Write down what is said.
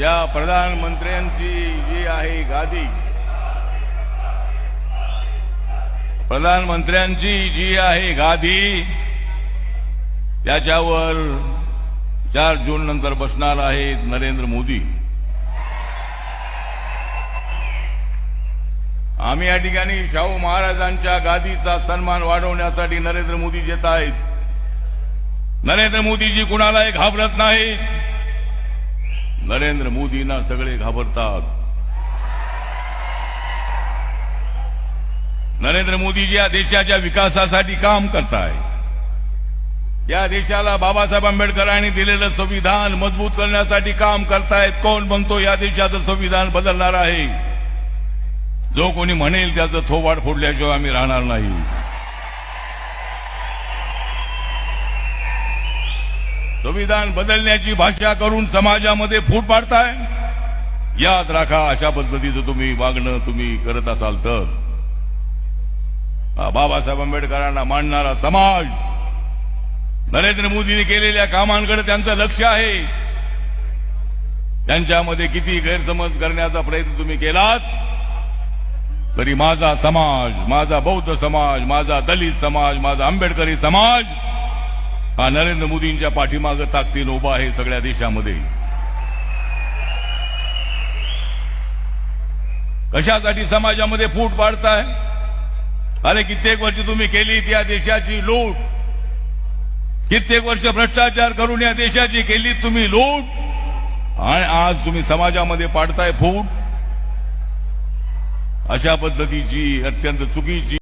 या प्रधानमंत्र्यांची जी आहे गादी प्रधानमंत्र्यांची जी आहे गादी त्याच्यावर चार जून नंतर बसणार आहेत नरेंद्र मोदी. आम्ही या ठिकाणी शाहू महाराजांच्या गादीचा सन्मान वाढवण्यासाठी नरेंद्र मोदी येत आहेत. नरेंद्र मोदीजी कुणालाही घाबरत नाहीत. नरेंद्र मोदींना सगळे घाबरतात. नरेंद्र मोदीजी या देशाच्या विकासासाठी काम करताय. या देशाला बाबासाहेब आंबेडकरांनी दिलेलं संविधान मजबूत करण्यासाठी काम करतायत. कोण म्हणतो या देशाचं संविधान बदलणार आहे? जो कोणी म्हणेल त्याचं थोबाड फोडल्याशिवाय आम्ही राहणार नाही. संविधान बदलण्याची भाषा करून समाजामध्ये फूट पाडताय? याद राखा अशा पद्धतीचं तुम्ही वागणं तुम्ही करत असाल तर. बाबासाहेब आंबेडकरांना मांडणारा समाज. नरेंद्र मोदींनी केलेल्या कामांकडे त्यांचं लक्ष आहे. त्यांच्यामध्ये किती गैरसमज करण्याचा प्रयत्न तुम्ही केलात? तरी माझा समाज माझा बौद्ध समाज माझा दलित समाज माझा आंबेडकरी समाज हा नरेंद्र मोदींच्या पाठीमागं ताकदीनं उभा आहे सगळ्या देशामध्ये. कशासाठी समाजामध्ये फूट पाडताय? अरे कित्येक वर्ष तुम्ही केली या देशाची लूट. कित्येक वर्ष भ्रष्टाचार करून या देशाची केली तुम्ही लूट. आणि आज तुम्ही समाजामध्ये पाडताय फूट. अशा पद्धतीची अत्यंत चुकीची